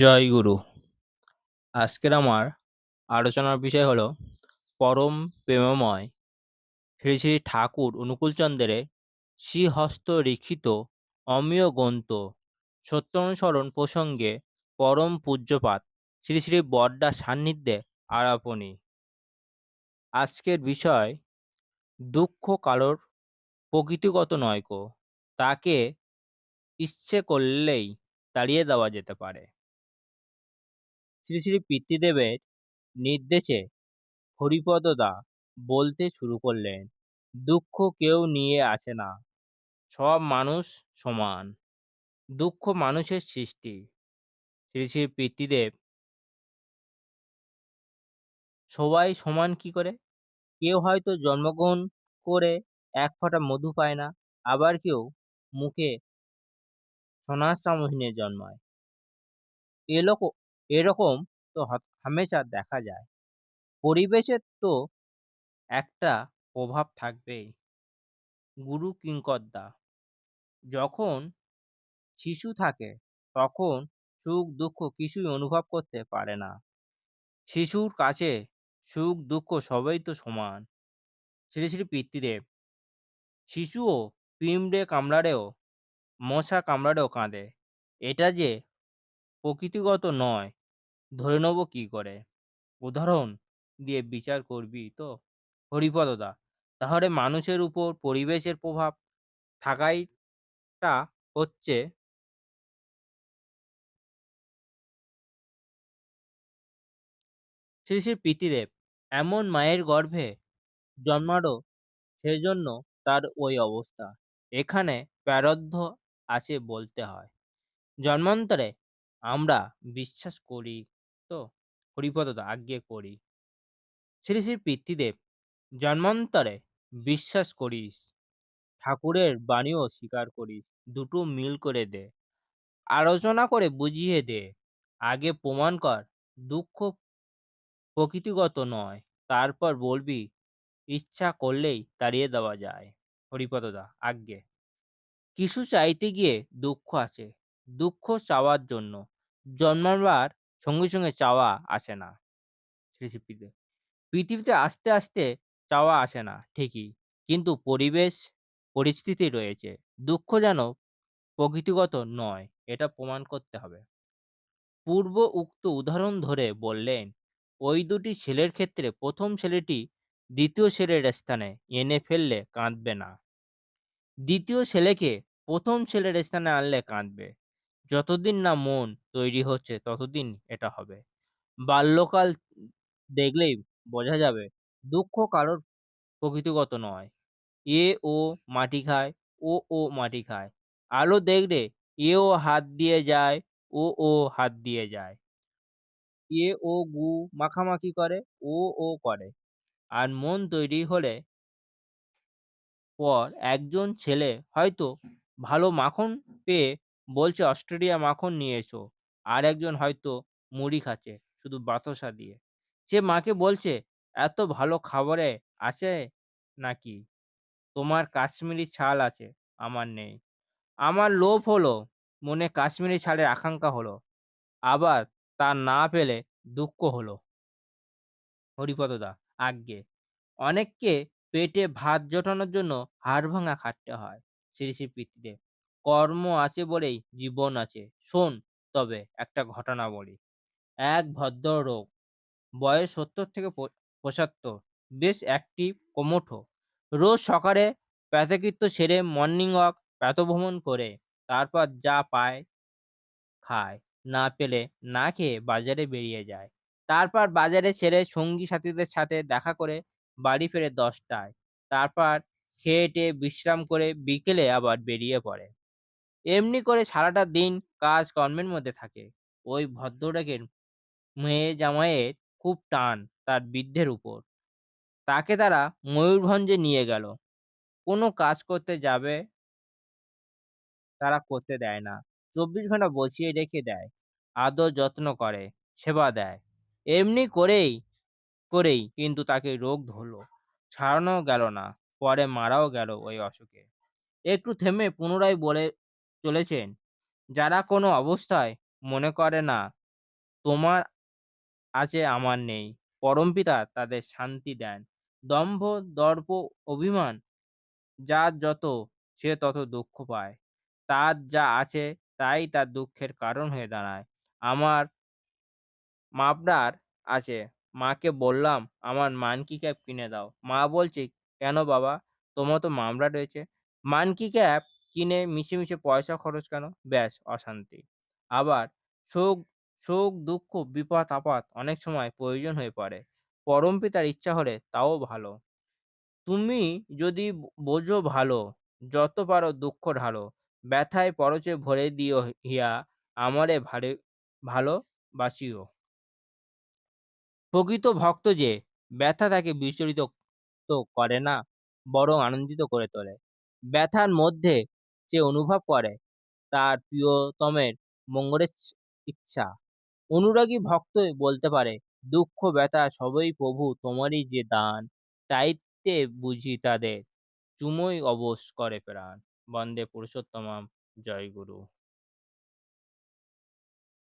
জয় গুরু। আজকের আমার আলোচনার বিষয় হলো পরম প্রেমময়। শ্রী শ্রী ঠাকুর অনুকূলচন্দ্রের শ্রীহস্ত লিখিত অমীয় গ্রন্থ সত্যানুসরণ প্রসঙ্গে পরম পূজ্যপাত শ্রী শ্রী বড্ডা সান্নিধ্যে আরাপণী। আজকের বিষয় দুঃখ কালোর প্রকৃতিগত নয়কো তাকে ইচ্ছে করলেই তাড়িয়ে দেওয়া যেতে পারে। শ্রী শ্রী পিতৃদেবের নির্দেশে হরিপদদা বলতে শুরু করলেন, দুঃখ কেউ নিয়ে আসে না, সব মানুষ সমান। দুঃখ মানুষের সৃষ্টি। শ্রী শ্রী পিতৃদেব সবাই সমান কি করে? কেউ হয়তো জন্মগ্রহণ করে এক ফোঁটা মধু পায় না, আবার কেউ মুখে সোনার চামচ নিয়ে জন্মায় এরকম এরকম তো হামেশা দেখা যায়। পরিবেশের তো একটা প্রভাব থাকবেই। গুরু কিঙ্করদা যখন শিশু থাকে, তখন সুখ, দুঃখ কিছুই অনুভব করতে পারে না। শিশুর কাছে সুখ, দুঃখ সবই তো সমান। শ্রী শ্রী পিতৃদেব। শিশুও পিমড়ে কামড়ারেও মশা কামড়ারেও কাঁদে। এটা যে প্রকৃতিগত নয় ধরে নেব কি করে? উদাহরণ দিয়ে বিচার করবি তো? হরিপদদা তাহলে মানুষের উপর পরিবেশের প্রভাব থাকাইটা হচ্ছে শ্রী শ্রী পিতৃদেব এমন মায়ের গর্ভে জন্মালো সেজন্য তার ওই অবস্থা। এখানে প্রারব্ধ আছে বলতে হয়। জন্মান্তরে আমরা বিশ্বাস করি তো হরিপদদা আজ্ঞে করি। শ্রী শ্রী পিতৃদেব জন্মান্তরে বিশ্বাস করিস, ঠাকুরের বাণীও স্বীকার করিস, দুটো মিল করে দে, আলোচনা করে বুঝিয়ে দে, আগে প্রমাণ কর, দুঃখ প্রকৃতিগত নয়, তারপর বলবি, ইচ্ছা করলেই তাড়িয়ে দেওয়া যায়। হরিপদদা আজ্ঞে কিছু চাইতে গিয়ে দুঃখ আছে, দুঃখ চাওয়ার জন্য জন্মাবার সঙ্গে সঙ্গে চাওয়া আসে না শ্রী পৃথিবীতে আস্তে আস্তে চাওয়া আসে না, ঠিকই। কিন্তু পরিবেশ, পরিস্থিতি রয়েছে। দুঃখ যেন প্রকৃতিগত নয়, এটা প্রমাণ করতে হবে। পূর্ব উক্ত উদাহরণ ধরে বললেন, ওই দুটি ছেলের ক্ষেত্রে প্রথম ছেলেটি দ্বিতীয় ছেলের স্থানে এনে ফেললে কাঁদবে না। দ্বিতীয় ছেলেকে প্রথম ছেলের স্থানে আনলে কাঁদবে। যতদিন না মন তৈরি হচ্ছে, ততদিন এটা হবে। বাল্যকাল দেখলেই বোঝা যাবে দুঃখ কারোর প্রকৃতিগত নয়। এ ও মাটি খায়, ও ও মাটি খায়। আলো দেখলে এও হাত দিয়ে যায়, ও ও হাত দিয়ে যায়। এ ও গু মাখামাখি করে, ও ও করে। আর মন তৈরি হলে পর একজন ছেলে হয়তো ভালো মাখন পেয়ে বলছে, অস্ট্রেলিয়া মাখন নিয়ে এসো। আর একজন হয়তো মুড়ি খাচ্ছে শুধু বাতাসা দিয়ে। সে মাকে বলছে, এত ভালো খাবারে আছে নাকি? তোমার কাশ্মীরি ছাল আছে, আমার নেই। আমার লোভ হলো, মনে কাশ্মীরি ছালের আকাঙ্ক্ষা হলো। আবার তা না পেলে দুঃখ হলো। হরিপদদা আজ্ঞে। অনেককে পেটে ভাত জোটানোর জন্য হাড় ভাঙা খাটতে হয় শ্রী শ্রী পিতৃদেব কর্ম আছে বলেই জীবন আছে। শোন তবে একটা ঘটনা বলি। এক ভদ্রলোক, বয়স সত্তর থেকে পঁচাত্তর, বেশ অ্যাক্টিভ কমঠ। রোজ সকালে প্রাতকৃত্য সেরে মর্নিং ওয়াক প্রাতভ্রমণ করে তারপর যা পায় খায়। না পেলে না খেয়ে বাজারে বেরিয়ে যায়। তারপর বাজারে ছেড়ে সঙ্গী সাথীদের সাথে দেখা করে বাড়ি ফেরে দশটায়। তারপর খেয়ে টেয়ে বিশ্রাম করে বিকেলে আবার বেরিয়ে পড়ে। এমনি করে সারাটা দিন কাজ কর্মের মধ্যে থাকে। ওই ভদ্রলোকের মেয়ে জামাইয়ের খুব টান তার বৃদ্ধের উপর। তাকে তারা ময়ূরভঞ্জে নিয়ে গেল। কোনো কাজ করতে যাবে তারা করতে দেয় না। চব্বিশ ঘণ্টা বসিয়ে রেখে দেয়। আদর যত্ন করে, সেবা দেয়। এমনি করেই করেই কিন্তু তাকে রোগ ধরলো। ছাড়ানো গেল না। পরে মারাও গেল ওই অসুখে। একটু থেমে পুনরায় বলে চলেছেন যারা কোনো অবস্থায় মনে করে না তোমার আছে আমার নেই। পরমপিতা তাদের শান্তি দেন। দম্ভ, দর্প, অভিমান যার যত সে তত দুঃখ পায়। তার যা আছে তাই তার দুঃখের কারণ হয়ে দাঁড়ায়। আমার মাফলার আছে। মাকে বললাম আমার মানকি ক্যাপ কিনে দাও। মা বলছে, কেন বাবা? তোমার তো মামলা রয়েছে। মানকি ক্যাপ কিনে মিছে, মিছে পয়সা খরচ কেন? ব্যাস অশান্তি। আবার সুখ, সুখ, দুঃখ, বিপদ-আপদ অনেক সময় প্রয়োজন হয়ে পড়ে। পরম পিতার ইচ্ছা হলে তাও ভালো। তুমি যদি বোঝো ভালো, যত পারো দুঃখ ঢালো। ব্যথায় পরচে ভরে দিও হিয়া আমারে ভারে ভালোবাসিও। প্রকৃত ভক্ত যে ব্যথা তাকে বিচলিত করে না, বরং আনন্দিত করে তোলে। ব্যথার মধ্যে সে অনুভব করে তার প্রিয়তমের মঙ্গলের ইচ্ছা। অনুরাগী ভক্ত বলতে পারে, দুঃখ ব্যথা সবই প্রভু তোমারই যে দান। চাইতে বুঝি তাদের চুমোয় অবশ করে প্রাণ। বন্দে পুরুষোত্তম জয় গুরু।